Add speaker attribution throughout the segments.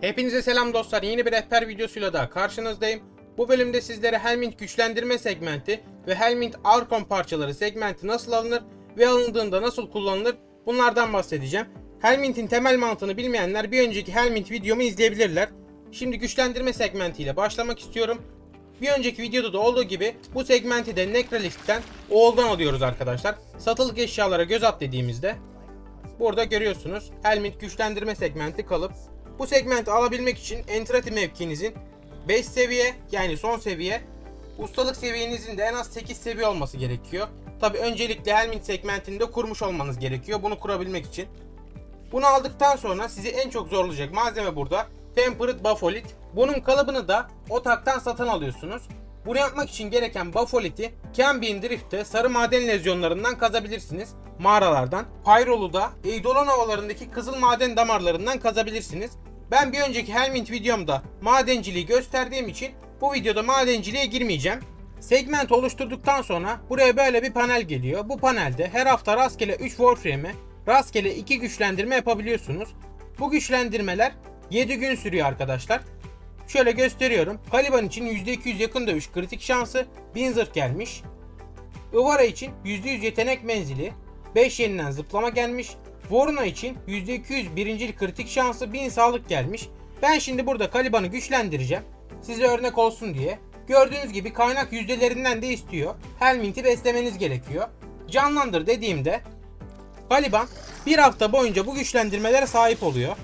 Speaker 1: Hepinize selam dostlar. Yeni bir rehber videosuyla daha karşınızdayım. Bu bölümde sizlere Helmint güçlendirme segmenti ve Helmint Archon parçaları segmenti nasıl alınır ve alındığında nasıl kullanılır bunlardan bahsedeceğim. Helmint'in temel mantığını bilmeyenler bir önceki Helmint videomu izleyebilirler. Şimdi güçlendirme segmentiyle başlamak istiyorum. Bir önceki videoda da olduğu gibi bu segmenti de Necralisk'ten Oğul'dan alıyoruz arkadaşlar. Satılık eşyalara göz at dediğimizde Burada görüyorsunuz Helmint güçlendirme segmenti kalıp. Bu segmenti alabilmek için Entrati mevkinizin 5 seviye yani son seviye ustalık seviyenizin de en az 8 seviye olması gerekiyor. Tabi öncelikle Helmint segmentini de kurmuş olmanız gerekiyor bunu kurabilmek için. Bunu aldıktan sonra sizi en çok zorlayacak malzeme burada Tempered Buffolit. Bunun kalıbını da Otak'tan satın alıyorsunuz. Bunu yapmak için gereken Buffolit'i Cambien Drift'te sarı maden lezyonlarından kazabilirsiniz. Mağaralardan. Pyrol'u da Eidolon havalarındaki kızıl maden damarlarından kazabilirsiniz. Ben bir önceki Helmint videomda madenciliği gösterdiğim için bu videoda madenciliğe girmeyeceğim. Segment oluşturduktan sonra buraya böyle bir panel geliyor. Bu panelde her hafta rastgele 3 Warframe'e rastgele 2 güçlendirme yapabiliyorsunuz. Bu güçlendirmeler 7 gün sürüyor arkadaşlar. Şöyle gösteriyorum. Caliban için %200 yakın dövüş kritik şansı 1000 zırh gelmiş. Ivara için %100 yetenek menzili 5 yeniden zıplama gelmiş. Voruna için %200 birincil kritik şansı 1000 sağlık gelmiş. Ben şimdi burada Caliban'ı güçlendireceğim. Size örnek olsun diye. Gördüğünüz gibi kaynak yüzdelerinden de istiyor. Helmint'i beslemeniz gerekiyor. Canlandır dediğimde Caliban bir hafta boyunca bu güçlendirmelere sahip oluyor.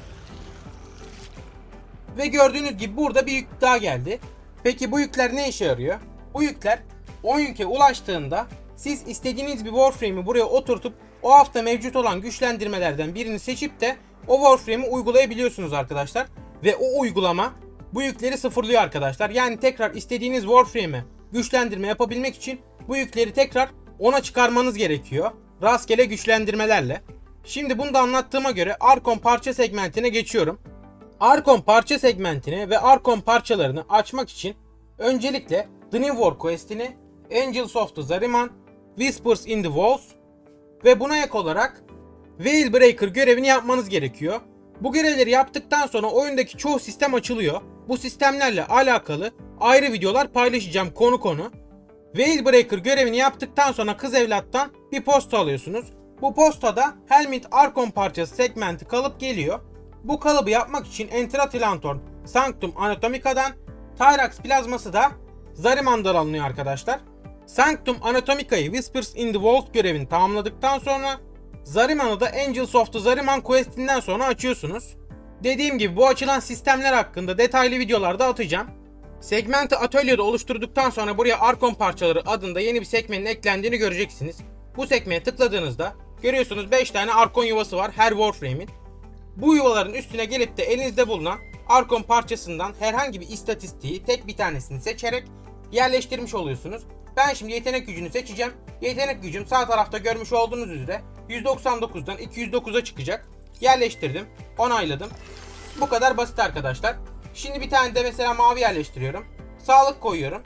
Speaker 1: Ve gördüğünüz gibi burada bir yük daha geldi. Peki bu yükler ne işe yarıyor? Bu yükler 10 yüke ulaştığında siz istediğiniz bir Warframe'i buraya oturtup o hafta mevcut olan güçlendirmelerden birini seçip de o Warframe'i uygulayabiliyorsunuz arkadaşlar. Ve o uygulama bu yükleri sıfırlıyor arkadaşlar. Yani tekrar istediğiniz Warframe'e güçlendirme yapabilmek için bu yükleri tekrar ona çıkarmanız gerekiyor. Rastgele güçlendirmelerle. Şimdi bunu da anlattığıma göre Arkon parça segmentine geçiyorum. Arkon parça segmentini ve Arkon parçalarını açmak için öncelikle The New War questini, Angels of the Zariman, Whispers in the Walls ve buna ek olarak Veil Breaker görevini yapmanız gerekiyor. Bu görevleri yaptıktan sonra oyundaki çoğu sistem açılıyor. Bu sistemlerle alakalı ayrı videolar paylaşacağım konu konu. Veil Breaker görevini yaptıktan sonra kız evlattan bir posta alıyorsunuz. Bu postada Helmint Arkon parçası segmenti kalıp geliyor. Bu kalıbı yapmak için Entrati Lanthorn Sanctum Anatomica'dan Tyrax plazması da Zariman'dan alınıyor arkadaşlar. Sanctum Anatomica'yı Whispers in the Walls görevini tamamladıktan sonra Zariman'ı da Angels of Zariman questinden sonra açıyorsunuz. Dediğim gibi bu açılan sistemler hakkında detaylı videolarda atacağım. Segmenti atölyede oluşturduktan sonra buraya Arkon parçaları adında yeni bir sekmenin eklendiğini göreceksiniz. Bu sekmeye tıkladığınızda görüyorsunuz 5 tane Arkon yuvası var her Warframe'in. Bu yuvaların üstüne gelip de elinizde bulunan Arkon parçasından herhangi bir istatistiği tek bir tanesini seçerek yerleştirmiş oluyorsunuz. Ben şimdi yetenek gücünü seçeceğim. Yetenek gücüm sağ tarafta görmüş olduğunuz üzere 199'dan 209'a çıkacak. Yerleştirdim. Onayladım. Bu kadar basit arkadaşlar. Şimdi bir tane de mesela mavi yerleştiriyorum. Sağlık koyuyorum.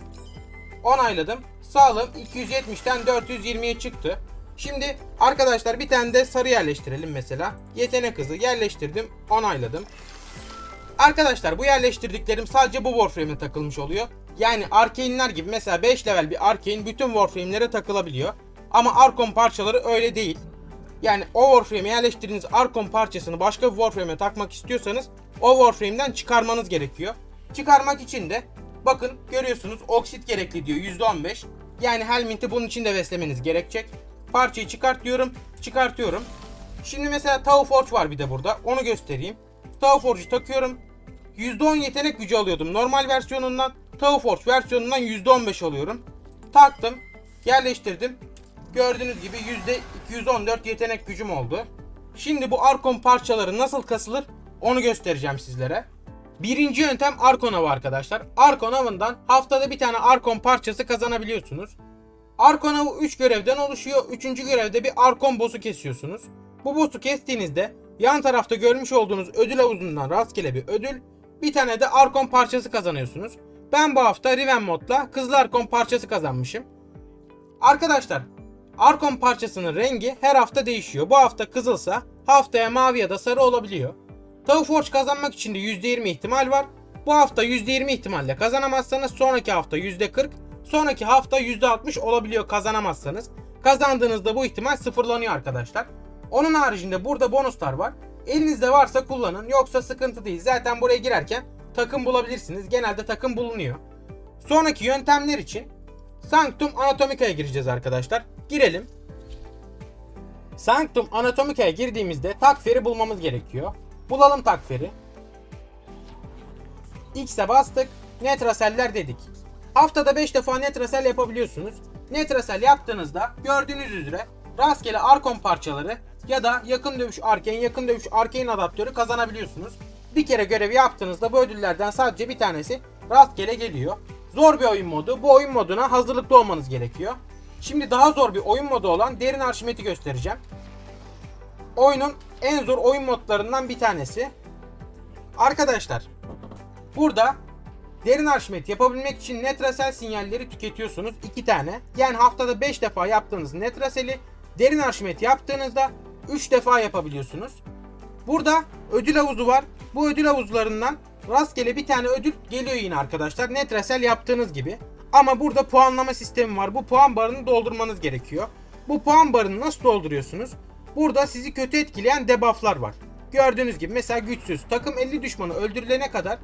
Speaker 1: Onayladım. Sağlığım 270'ten 420'ye çıktı. Şimdi arkadaşlar bir tane de sarı yerleştirelim mesela. Yetenek hızı yerleştirdim. Onayladım. Arkadaşlar bu yerleştirdiklerim sadece bu Warframe'e takılmış oluyor. Yani Arkane'ler gibi mesela 5 level bir Arkane bütün Warframe'lere takılabiliyor. Ama Arkon parçaları öyle değil. Yani o Warframe'e yerleştirdiğiniz Arkon parçasını başka bir Warframe'e takmak istiyorsanız o Warframe'den çıkarmanız gerekiyor. Çıkarmak için de bakın görüyorsunuz oksit gerekli diyor %15. Yani Helmint'i bunun için de beslemeniz gerekecek. Parçayı çıkart diyorum. Çıkartıyorum. Şimdi mesela Tau Forge var bir de burada. Onu göstereyim. Tau Forge'u takıyorum. %10 yetenek gücü alıyordum normal versiyonundan. Tau Forge versiyonundan %15 alıyorum. Taktım. Yerleştirdim. Gördüğünüz gibi %214 yetenek gücüm oldu. Şimdi bu Arkon parçaları nasıl kasılır onu göstereceğim sizlere. Birinci yöntem Arkon avı arkadaşlar. Arkon avından haftada bir tane Arkon parçası kazanabiliyorsunuz. Arkon avı 3 görevden oluşuyor. 3. görevde bir Arkon boss'u kesiyorsunuz. Bu boss'u kestiğinizde yan tarafta görmüş olduğunuz ödül havuzundan rastgele bir ödül, bir tane de Arkon parçası kazanıyorsunuz. Ben bu hafta Riven modla Kızıl Arkon parçası kazanmışım. Arkadaşlar, Arkon parçasının rengi her hafta değişiyor. Bu hafta kızılsa haftaya mavi ya da sarı olabiliyor. Tau Forge kazanmak için de %20 ihtimal var. Bu hafta %20 ihtimalle kazanamazsanız sonraki hafta %40, sonraki hafta %60 olabiliyor kazanamazsanız. Kazandığınızda bu ihtimal sıfırlanıyor arkadaşlar. Onun haricinde burada bonuslar var. Elinizde varsa kullanın yoksa sıkıntı değil. Zaten buraya girerken takım bulabilirsiniz. Genelde takım bulunuyor. Sonraki yöntemler için Sanctum Anatomica'ya gireceğiz arkadaşlar. Girelim. Sanctum Anatomica'ya girdiğimizde takferi bulmamız gerekiyor. Bulalım takferi. X'e bastık. Netraseller dedik. Haftada 5 defa netrasel yapabiliyorsunuz. Netrasel yaptığınızda gördüğünüz üzere rastgele arkon parçaları ya da yakın dövüş arken, yakın dövüş arkein adaptörü kazanabiliyorsunuz. Bir kere görevi yaptığınızda bu ödüllerden sadece bir tanesi rastgele geliyor. Zor bir oyun modu. Bu oyun moduna hazırlıklı olmanız gerekiyor. Şimdi daha zor bir oyun modu olan derin arşimeti göstereceğim. Oyunun en zor oyun modlarından bir tanesi. Arkadaşlar burada derin arşimet yapabilmek için netrasel sinyalleri tüketiyorsunuz. 2 tane. Yani haftada 5 defa yaptığınız netraseli derin arşimet yaptığınızda 3 defa yapabiliyorsunuz. Burada ödül havuzu var. Bu ödül havuzlarından rastgele bir tane ödül geliyor yine arkadaşlar. Netrasel yaptığınız gibi. Ama burada puanlama sistemi var. Bu puan barını doldurmanız gerekiyor. Bu puan barını nasıl dolduruyorsunuz? Burada sizi kötü etkileyen debufflar var. Gördüğünüz gibi mesela güçsüz. Takım 50 düşmanı öldürülene kadar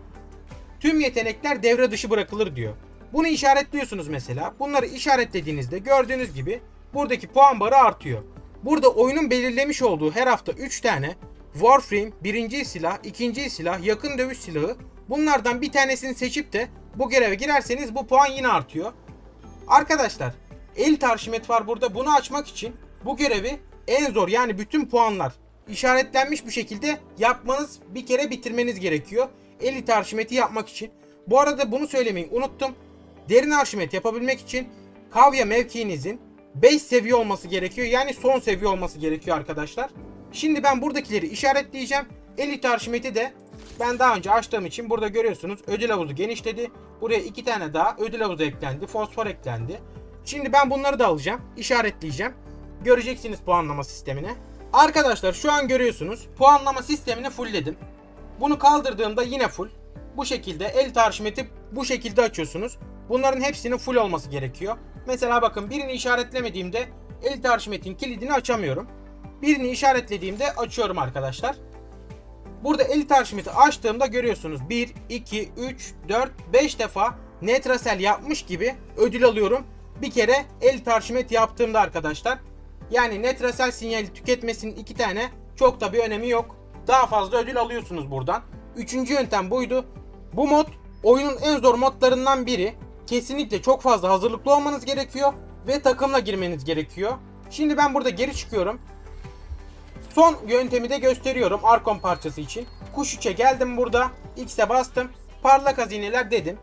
Speaker 1: tüm yetenekler devre dışı bırakılır diyor. Bunu işaretliyorsunuz mesela. Bunları işaretlediğinizde gördüğünüz gibi buradaki puan barı artıyor. Burada oyunun belirlemiş olduğu her hafta 3 tane Warframe, birinci silah, ikinci silah, yakın dövüş silahı bunlardan bir tanesini seçip de bu göreve girerseniz bu puan yine artıyor. Arkadaşlar elit arşimet var burada bunu açmak için bu görevi en zor yani bütün puanlar işaretlenmiş bir şekilde yapmanız bir kere bitirmeniz gerekiyor. Elit arşimeti yapmak için. Bu arada bunu söylemeyi unuttum. Derin arşimet yapabilmek için kavya mevkiinizin 5 seviye olması gerekiyor. Yani son seviye olması gerekiyor arkadaşlar. Şimdi ben buradakileri işaretleyeceğim. Elit arşimeti de ben daha önce açtığım için burada görüyorsunuz ödül havuzu genişledi. Buraya iki tane daha ödül havuzu eklendi. Fosfor eklendi. Şimdi ben bunları da alacağım. işaretleyeceğim. Göreceksiniz puanlama sistemini. Arkadaşlar şu an görüyorsunuz puanlama sistemini fullledim. Bunu kaldırdığımda yine full. Bu şekilde el arşimeti bu şekilde açıyorsunuz. Bunların hepsinin full olması gerekiyor. Mesela bakın birini işaretlemediğimde el arşimetin kilidini açamıyorum. Birini işaretlediğimde açıyorum arkadaşlar. Burada elit arşimeti açtığımda görüyorsunuz 1, 2, 3, 4, 5 defa netrasel yapmış gibi ödül alıyorum. Bir kere elit arşimet yaptığımda arkadaşlar. Yani netrasel sinyali tüketmesinin iki tane çok da bir önemi yok. Daha fazla ödül alıyorsunuz buradan. Üçüncü yöntem buydu. Bu mod oyunun en zor modlarından biri. Kesinlikle çok fazla hazırlıklı olmanız gerekiyor ve takımla girmeniz gerekiyor. Şimdi ben burada geri çıkıyorum. Son yöntemi de gösteriyorum Arkon parçası için. Kuş 3'e geldim burada. X'e bastım. Parlak hazineler dedim.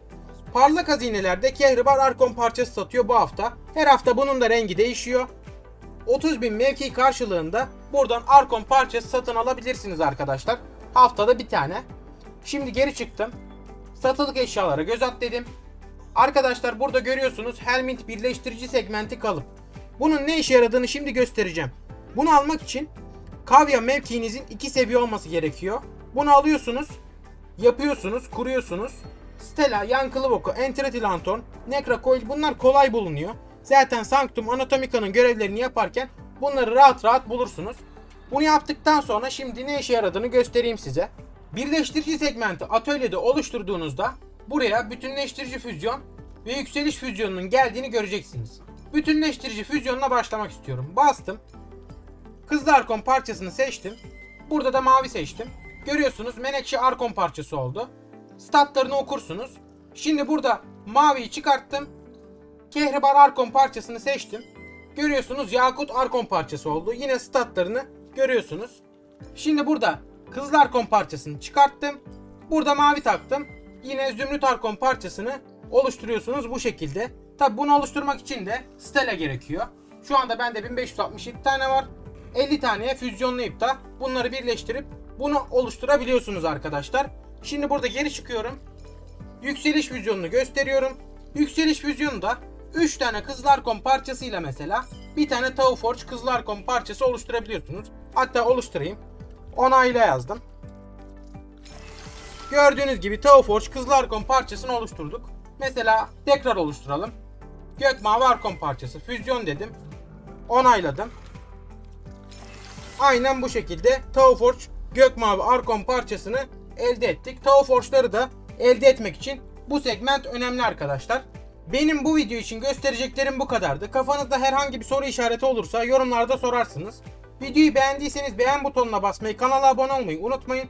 Speaker 1: Parlak hazinelerde Kehribar Arkon parçası satıyor bu hafta. Her hafta bunun da rengi değişiyor. 30.000 mevki karşılığında buradan Arkon parçası satın alabilirsiniz arkadaşlar. Haftada bir tane. Şimdi geri çıktım. Satılık eşyalara göz at dedim. Arkadaşlar burada görüyorsunuz Helmint birleştirici segmenti kalıp. Bunun ne işe yaradığını şimdi göstereceğim. Bunu almak için kavya mevkiinizin iki seviye olması gerekiyor. Bunu alıyorsunuz, yapıyorsunuz, kuruyorsunuz. Stella, Yankılı Boku, Entity Lantern, Necra Coil bunlar kolay bulunuyor. Zaten Sanctum Anatomica'nın görevlerini yaparken bunları rahat rahat bulursunuz. Bunu yaptıktan sonra şimdi ne işe yaradığını göstereyim size. Birleştirici segmenti atölyede oluşturduğunuzda buraya bütünleştirici füzyon ve yükseliş füzyonunun geldiğini göreceksiniz. Bütünleştirici füzyonuna başlamak istiyorum. Bastım. Kızıl Arkon parçasını seçtim. Burada da mavi seçtim. Görüyorsunuz Menekşe Arkon parçası oldu. Statlarını okursunuz. Şimdi burada maviyi çıkarttım. Kehribar Arkon parçasını seçtim. Görüyorsunuz Yakut Arkon parçası oldu. Yine statlarını görüyorsunuz. Şimdi burada Kızıl Arkon parçasını çıkarttım. Burada mavi taktım. Yine Zümrüt Arkon parçasını oluşturuyorsunuz bu şekilde. Tabi bunu oluşturmak için de Stella gerekiyor. Şu anda bende 1567 tane var. 50 taneye füzyonlayıp da bunları birleştirip bunu oluşturabiliyorsunuz arkadaşlar. Şimdi burada geri çıkıyorum. Yükseliş füzyonunu gösteriyorum. Yükseliş füzyonu da 3 tane Kızılarkon parçasıyla mesela bir tane Tau Forge Kızılarkon parçası oluşturabiliyorsunuz. Hatta oluşturayım. Onayla yazdım. Gördüğünüz gibi Teoforge Kızıl Arkon parçasını oluşturduk. Mesela tekrar oluşturalım. Gökmavi Arkon parçası. Füzyon dedim. Onayladım. Aynen bu şekilde Teoforge Gökmavi Arkon parçasını elde ettik. Teoforge'ları da elde etmek için bu segment önemli arkadaşlar. Benim bu video için göstereceklerim bu kadardı. Kafanızda herhangi bir soru işareti olursa yorumlarda sorarsınız. Videoyu beğendiyseniz beğen butonuna basmayı, kanala abone olmayı unutmayın.